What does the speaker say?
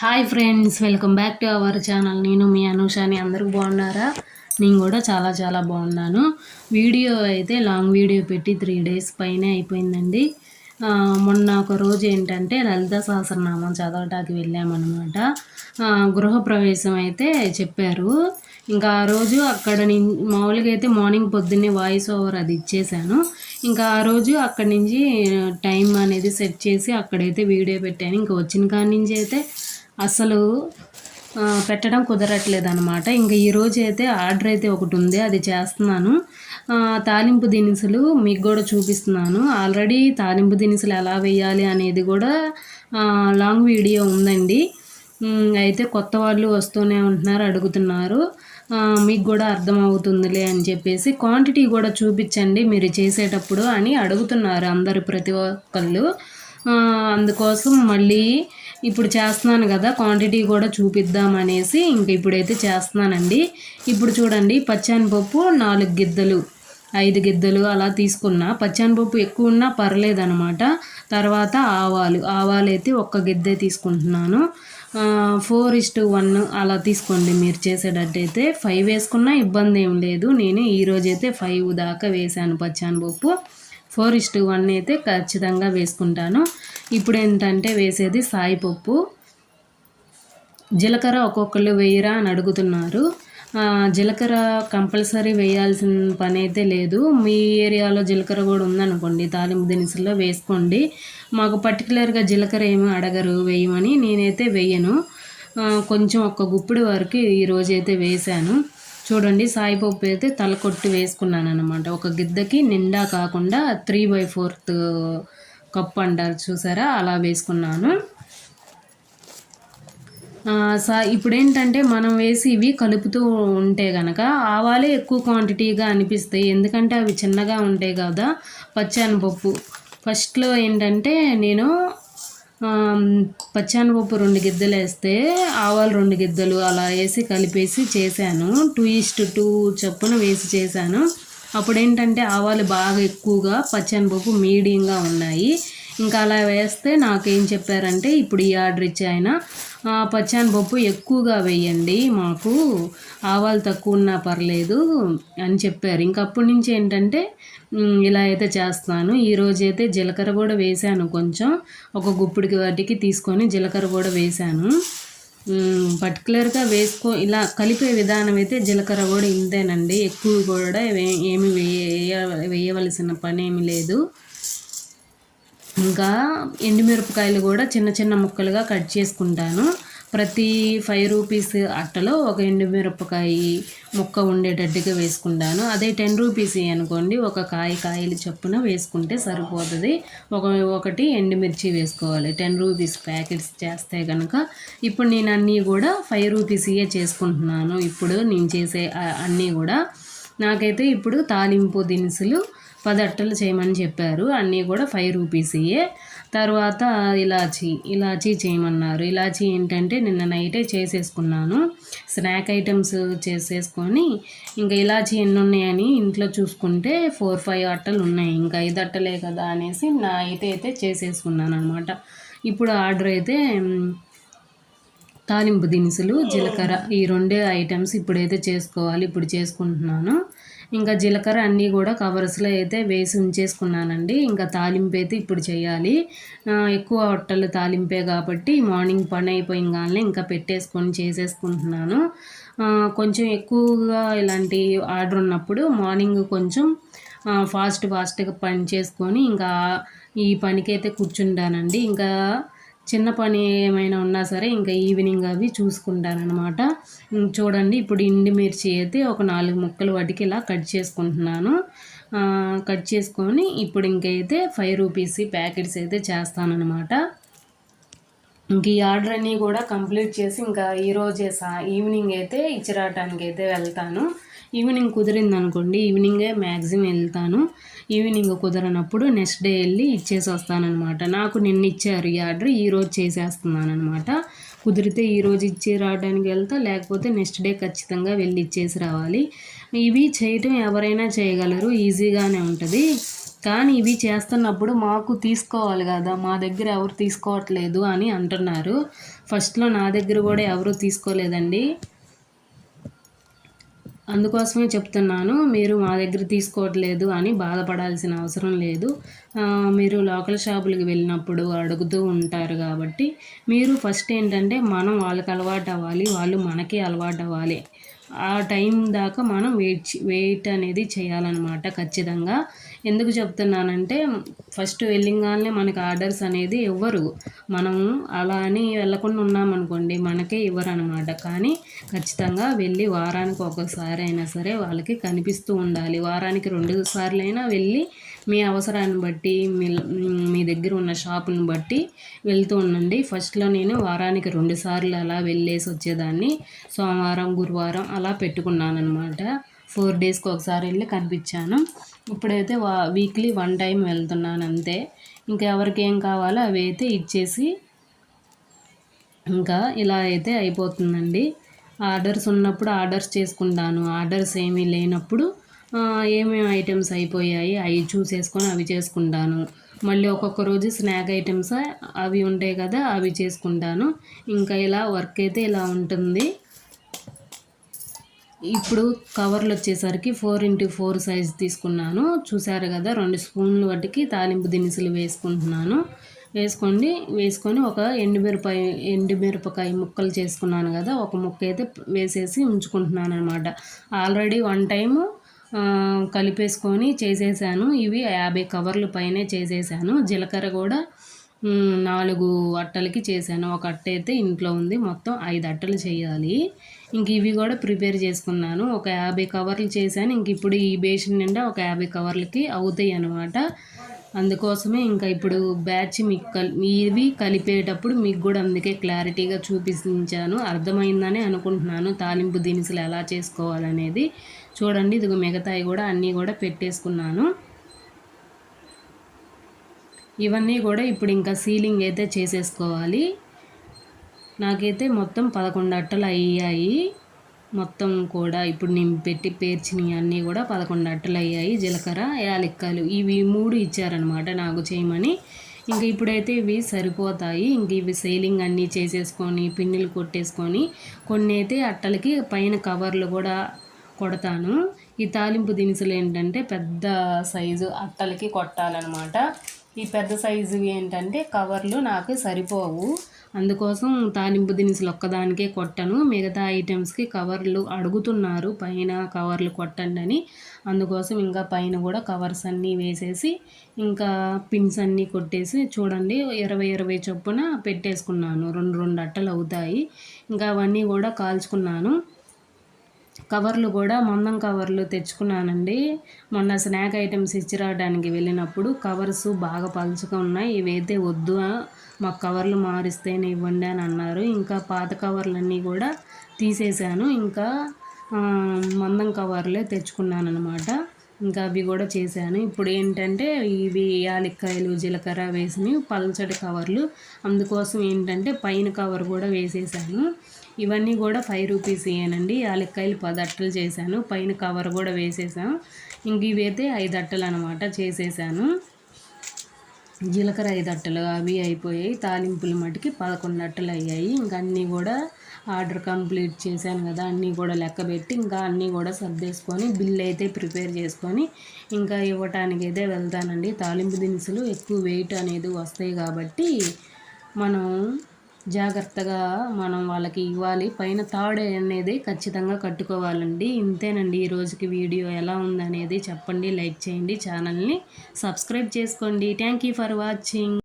Hi friends welcome back to our channel నేను మీ అనుషాని. అందరూ బాగున్నారా? నేను కూడా చాలా చాలా బాగున్నాను. వీడియో అయితే లాంగ్ వీడియో పెట్టి త్రీ డేస్ పైనే అయిపోయిందండి. మొన్న ఒక రోజు ఏంటంటే లలిత సహస్రనామం చదవటానికి వెళ్ళామన్నమాట. గృహప్రవేశం అయితే చెప్పారు. ఇంకా ఆ రోజు అక్కడ నుంచి మామూలుగా అయితే మార్నింగ్ పొద్దున్నే వాయిస్ ఓవర్ అది ఇచ్చేసాను ఇంకా ఆ రోజు అక్కడి నుంచి టైం అనేది సెట్ చేసి అక్కడైతే వీడియో పెట్టాను. ఇంకా వచ్చిన కాడి నుంచి అయితే అసలు పెట్టడం కుదరట్లేదు అనమాట ఇంకా ఈరోజు అయితే ఆర్డర్ అయితే ఒకటి ఉంది అది చేస్తున్నాను. తాలింపు దినుసులు మీకు కూడా చూపిస్తున్నాను. ఆల్రెడీ తాలింపు దినుసులు ఎలా వేయాలి అనేది కూడా లాంగ్ వీడియో ఉందండి. అయితే కొత్త వాళ్ళు వస్తూనే ఉంటున్నారు అడుగుతున్నారు. మీకు కూడా అర్థమవుతుందిలే అని చెప్పేసి క్వాంటిటీ కూడా చూపించండి మీరు చేసేటప్పుడు అని అడుగుతున్నారు అందరు ప్రతి ఒక్కళ్ళు. అందుకోసం మళ్ళీ ఇప్పుడు చేస్తున్నాను కదా క్వాంటిటీ కూడా చూపిద్దాం అనేసి ఇంక ఇప్పుడైతే చేస్తున్నానండి. ఇప్పుడు చూడండి పచ్చనిపప్పు నాలుగు గిద్దలు ఐదు గిద్దలు అలా తీసుకున్నా. పచ్చనిపప్పు ఎక్కువ ఉన్నా పర్లేదనమాట తర్వాత ఆవాలు ఆవాలు అయితే ఒక్క గిద్దే తీసుకుంటున్నాను. ఫోర్ ఇస్టు వన్ అలా తీసుకోండి మీరు చేసేటట్టయితే. ఫైవ్ వేసుకున్నా ఇబ్బంది ఏం లేదు. నేను ఈరోజైతే ఫైవ్ దాకా వేసాను పచ్చానిపప్పు. ఫోర్ ఇస్టు వన్ అయితే ఖచ్చితంగా వేసుకుంటాను. ఇప్పుడు ఏంటంటే వేసేది సాయిపప్పు జీలకర్ర ఒక్కొక్కళ్ళు వేయరా అని అడుగుతున్నారు. జీలకర్ర కంపల్సరీ వేయాల్సిన పని అయితే లేదు. మీ ఏరియాలో జీలకర్ర కూడా ఉందనుకోండి తాలింపు దినుసుల్లో వేసుకోండి. మాకు పర్టికులర్గా జీలకర్ర ఏమీ అడగరు వేయమని నేనైతే వేయను. కొంచెం ఒక్క గుప్పిడి వరకు ఈరోజు అయితే వేశాను. చూడండి సాయిపప్పు అయితే తల కొట్టి వేసుకున్నాను అనమాట ఒక గిద్దకి నిండా కాకుండా త్రీ బై ఫోర్త్ కప్పు అంటారు చూసారా? అలా వేసుకున్నాను. సా ఇప్పుడు ఏంటంటే మనం వేసి ఇవి కలుపుతూ ఉంటే గనక ఆవాలే ఎక్కువ క్వాంటిటీగా అనిపిస్తాయి. ఎందుకంటే అవి చిన్నగా ఉంటాయి కదా పచ్చానపప్పు. ఫస్ట్లో ఏంటంటే నేను ఆమ్, పచ్చానపప్పు రెండు గిద్దలు వేస్తే ఆవాలు రెండు గిద్దలు అలా వేసి కలిపేసి చేశాను. టూ ఈస్ట్ టూ చొప్పున వేసి చేశాను. అప్పుడు ఏంటంటే ఆవాలు బాగా ఎక్కువగా పచ్చనిపప్పు మీడియంగా ఉన్నాయి. ఇంకా అలా వేస్తే నాకేం చెప్పారంటే ఇప్పుడు ఈ ఆర్డర్ ఇచ్చే ఆయన "ఆ, ఎక్కువగా వేయండి మాకు ఆవాలు తక్కువ ఉన్నా పర్లేదు అని చెప్పారు. ఇంకా అప్పటి నుంచి ఏంటంటే ఇలా అయితే చేస్తాను. ఈరోజు అయితే జీలకర్ర కూడా వేశాను కొంచెం. ఒక గుప్పిడికి వాటికి తీసుకొని జీలకర్ర కూడా వేశాను పర్టికులర్గా వేసుకో ఇలా కలిపే విధానం అయితే జీలకర్ర కూడా ఇంతేనండి. ఎక్కువ కూడా వే- ఏమి వేయ వేయవలసిన పని ఏమి లేదు. ఇంకా ఎండుమిరపకాయలు కూడా చిన్న చిన్న ముక్కలుగా కట్ చేసుకుంటాను. ప్రతి ఫైవ్ రూపీస్ అట్టలో ఒక ఎండుమిరపకాయ ముక్క ఉండేటట్టుగా వేసుకుంటాను. అదే టెన్ రూపీస్ అనుకోండి ఒక కాయ కాయలు చొప్పున వేసుకుంటే సరిపోతుంది. ఒక ఒకటి ఎండుమిర్చి వేసుకోవాలి. టెన్ రూపీస్ ప్యాకెట్స్ చేస్తే కనుక ఇప్పుడు నేను అన్నీ కూడా ఫైవ్ రూపీస్యే చేసుకుంటున్నాను. ఇప్పుడు నేను చేసే అన్నీ కూడా నాకైతే ఇప్పుడు తాలింపు దినుసులు పది అట్టలు చేయమని చెప్పారు. అన్నీ కూడా ఫైవ్ రూపీస్యే తర్వాత ఇలాచీ ఇలాచీ చేయమన్నారు. ఇలాచీ ఏంటంటే నిన్న నైటే చేసేసుకున్నాను. స్నాక్ ఐటమ్స్ చేసేసుకొని ఇంకా ఇలాచీ ఎన్ని ఉన్నాయని ఇంట్లో చూసుకుంటే ఫోర్ ఫైవ్ అట్టలు ఉన్నాయి. ఇంకా ఐదు అట్టలే కదా అనేసి నా అయితే అయితే చేసేసుకున్నాను అనమాట ఇప్పుడు ఆర్డర్ అయితే తాలింపు దినుసులు జీలకర్ర ఈ రెండే ఐటమ్స్ ఇప్పుడైతే చేసుకోవాలి. ఇప్పుడు చేసుకుంటున్నాను. ఇంకా జీలకర్ర అన్నీ కూడా కవర్స్లో అయితే వేసి ఉంచేసుకున్నానండి. ఇంకా తాలింపు అయితే ఇప్పుడు చేయాలి. ఎక్కువ హోటల్ తాలింపే కాబట్టి మార్నింగ్ పని అయిపోయింగానే ఇంకా పెట్టేసుకొని చేసేసుకుంటున్నాను. కొంచెం ఎక్కువగా ఇలాంటి ఆర్డర్ ఉన్నప్పుడు మార్నింగ్ కొంచెం ఫాస్ట్ ఫాస్ట్గా పని చేసుకొని ఇంకా ఈ పనికైతే కూర్చుంటానండి. ఇంకా చిన్న పని ఏమైనా ఉన్నా సరే ఇంకా ఈవినింగ్ అవి చూసుకుంటానమాట చూడండి ఇప్పుడు ఇండి మిర్చి అయితే ఒక నాలుగు ముక్కలు వాటికి ఇలా కట్ చేసుకుంటున్నాను. కట్ చేసుకొని ఇప్పుడు ఇంకైతే ఫైవ్ రూపీస్ ప్యాకెట్స్ అయితే చేస్తానన్నమాట. ఇంక ఈ ఆర్డర్ అన్నీ కూడా కంప్లీట్ చేసి ఇంకా ఈరోజే సా ఈవినింగ్ అయితే ఇచ్చి రావడానికి అయితే వెళ్తాను. ఈవినింగ్ కుదిరింది అనుకోండి ఈవినింగే మ్యాక్సిమం వెళ్తాను. ఈవినింగ్ కుదరనప్పుడు నెక్స్ట్ డే వెళ్ళి ఇచ్చేసి వస్తానన్నమాట నాకు నిన్న ఇచ్చారు ఈ ఆర్డర్ ఈరోజు చేసేస్తున్నాను అనమాట కుదిరితే ఈరోజు ఇచ్చి రావడానికి వెళ్తా లేకపోతే నెక్స్ట్ డే ఖచ్చితంగా వెళ్ళి ఇచ్చేసి రావాలి. ఇవి చేయటం ఎవరైనా చేయగలరు ఈజీగానే ఉంటుంది. కానీ ఇవి చేస్తున్నప్పుడు మాకు తీసుకోవాలి కదా మా దగ్గర ఎవరు తీసుకోవట్లేదు అని అంటున్నారు. ఫస్ట్లో నా దగ్గర కూడా ఎవరు తీసుకోలేదండి. అందుకోసమే చెప్తున్నాను మీరు మా దగ్గర తీసుకోవట్లేదు అని బాధపడాల్సిన అవసరం లేదు. మీరు లోకల్ షాపులకు వెళ్ళినప్పుడు అడుగుతూ ఉంటారు కాబట్టి మీరు ఫస్ట్ ఏంటంటే మనం వాళ్ళకి అలవాటు అవ్వాలి వాళ్ళు మనకి అలవాటు అవ్వాలి. ఆ టైం దాకా మనం వెయిట్ వెయిట్ అనేది చేయాలన్నమాట ఖచ్చితంగా. ఎందుకు చెప్తున్నానంటే ఫస్ట్ వెళ్ళింగానే మనకి ఆర్డర్స్ అనేది ఇవ్వరు మనం అలా అని వెళ్ళకుండా ఉన్నామనుకోండి మనకే ఇవ్వరు అనమాట కానీ ఖచ్చితంగా వెళ్ళి వారానికి ఒకసారి అయినా సరే వాళ్ళకి కనిపిస్తూ ఉండాలి. వారానికి రెండు సార్లు అయినా వెళ్ళి మీ అవసరాన్ని బట్టి మీ మీ దగ్గర ఉన్న షాపుని బట్టి వెళ్తూ ఉండండి. ఫస్ట్లో నేను వారానికి రెండు సార్లు అలా వెళ్ళేసి వచ్చేదాన్ని. సోమవారం గురువారం అలా పెట్టుకున్నాను అనమాట ఫోర్ డేస్కి ఒకసారి వెళ్ళి కనిపించాను. ఇప్పుడైతే వా వీక్లీ వన్ టైం వెళ్తున్నాను అంతే. ఇంకా ఎవరికి ఏం కావాలో అవి అయితే ఇచ్చేసి ఇంకా ఇలా అయితే అయిపోతుందండి. ఆర్డర్స్ ఉన్నప్పుడు ఆర్డర్స్ చేసుకుంటాను. ఆర్డర్స్ ఏమీ లేనప్పుడు ఏమేమి ఐటమ్స్ అయిపోయాయి అవి చూసేసుకొని అవి చేసుకుంటాను. మళ్ళీ ఒక్కొక్క రోజు స్నాక్ ఐటమ్స్ అవి ఉంటాయి కదా అవి చేసుకుంటాను. ఇంకా ఇలా వర్క్ అయితే ఇలా ఉంటుంది. ఇప్పుడు కవర్లు వచ్చేసరికి ఫోర్ ఇంటూ ఫోర్ సైజ్ తీసుకున్నాను. చూసారు కదా రెండు స్పూన్లు వాటికి తాలింపు దినుసులు వేసుకుంటున్నాను. వేసుకోండి వేసుకొని ఒక ఎండుమిరపకాయ ఎండుమిరపకాయ ముక్కలు చేసుకున్నాను కదా ఒక ముక్క అయితే వేసేసి ఉంచుకుంటున్నాను అనమాట ఆల్రెడీ వన్ టైము కలిపేసుకొని చేసేసాను. ఇవి యాభై కవర్లు పైనే చేసేసాను. జీలకర్ర కూడా నాలుగు అట్టలకి చేశాను. ఒక అట్ట అయితే ఇంట్లో ఉంది. మొత్తం ఐదు అట్టలు చేయాలి. ఇంక ఇవి కూడా ప్రిపేర్ చేసుకున్నాను. ఒక యాభై కవర్లు చేశాను. ఇంక ఇప్పుడు ఈ బేషన్ నిండా ఒక యాభై కవర్లకి అవుతాయి అన్నమాట. అందుకోసమే ఇంకా ఇప్పుడు బ్యాచ్ మీకు కల్ ఇవి కలిపేటప్పుడు మీకు కూడా అందుకే క్లారిటీగా చూపించాను. అర్థమైందని అనుకుంటున్నాను. తాలింపు దినుసులు ఎలా చేసుకోవాలనేది. చూడండి ఇదిగో మిగతాయి కూడా అన్నీ కూడా పెట్టేసుకున్నాను. ఇవన్నీ కూడా ఇప్పుడు ఇంకా సీలింగ్ అయితే చేసేసుకోవాలి. నాకైతే మొత్తం పదకొండు అట్టలు అయ్యాయి. మొత్తం కూడా ఇప్పుడు నేను పెట్టి పేర్చినవి అన్నీ కూడా పదకొండు అట్టలు అయ్యాయి. జీలకర్ర యాలక్కాయలు ఇవి మూడు ఇచ్చారనమాట నాకు చేయమని. ఇంక ఇప్పుడైతే ఇవి సరిపోతాయి. ఇంక ఇవి సేలింగ్ అన్నీ చేసేసుకొని పిన్నులు కొట్టేసుకొని కొన్ని అయితే అట్టలకి పైన కవర్లు కూడా కొడతాను. ఈ తాలింపు దినుసులు ఏంటంటే పెద్ద సైజు అట్టలకి కొట్టాలన్నమాట. ఈ పెద్ద సైజు ఏంటంటే కవర్లు నాకు సరిపోవు. అందుకోసం తాలింపు దినుసులు ఒక్కదానికే కొట్టను. మిగతా ఐటమ్స్కి కవర్లు అడుగుతున్నారు. పైన కవర్లు కొట్టండి అని. అందుకోసం ఇంకా పైన కూడా కవర్స్ అన్నీ వేసేసి ఇంకా పిన్స్ అన్నీ కొట్టేసి చూడండి ఇరవై ఇరవై చొప్పున పెట్టేసుకున్నాను. రెండు రెండు అట్టలు అవుతాయి. ఇంకా అవన్నీ కూడా కాల్చుకున్నాను. కవర్లు కూడా మందం కవర్లు తెచ్చుకున్నానండి. మొన్న స్నాక్ ఐటమ్స్ ఇచ్చి రావడానికి వెళ్ళినప్పుడు కవర్స్ బాగా పలుచగా ఉన్నాయి. ఇవైతే వద్దు మాకు కవర్లు మారిస్తేనే ఇవ్వండి అని అన్నారు. ఇంకా పాత కవర్లన్నీ కూడా తీసేశాను. ఇంకా మందం కవర్లే తెచ్చుకున్నాను అనమాట ఇంకా అవి కూడా చేశాను. ఇప్పుడు ఏంటంటే ఇవి యాలక్కాయలు జీలకర్ర వేసినవి పల్చటి కవర్లు. అందుకోసం ఏంటంటే పైన కవర్ కూడా వేసేసాను ఇవన్నీ కూడా ఫైవ్ రూపీస్ ఏనండి యాలక్కాయలు పది అట్టలు చేశాను. పైన కవర్ కూడా వేసేసాం ఇంక ఇవైతే ఐదు అట్టలు అనమాట చేసేసాను. జీలకర్ర ఐదు అట్టలు అవి అయిపోయాయి. తాలింపులు మటుకి పదకొండు అట్టలు అయ్యాయి. ఇంకా అన్నీ కూడా ఆర్డర్ కంప్లీట్ చేశాను కదా అన్నీ కూడా లెక్క పెట్టి ఇంకా అన్నీ కూడా సర్దేసుకొని బిల్ అయితే ప్రిపేర్ చేసుకొని ఇంకా ఇవ్వటానికి అయితే వెళ్తానండి. తాలింపు దినుసులు ఎక్కువ వెయిట్ అనేది వస్తాయి కాబట్టి మనం జాగ్రత్తగా మనం వాళ్ళకి ఇవ్వాలి. పైన తాడు అనేది ఖచ్చితంగా కట్టుకోవాలండి. ఇంతేనండి ఈ రోజుకి వీడియో ఎలా ఉందనేది చెప్పండి లైక్ చేయండి ఛానల్ని సబ్స్క్రైబ్ చేసుకోండి. Thank you for watching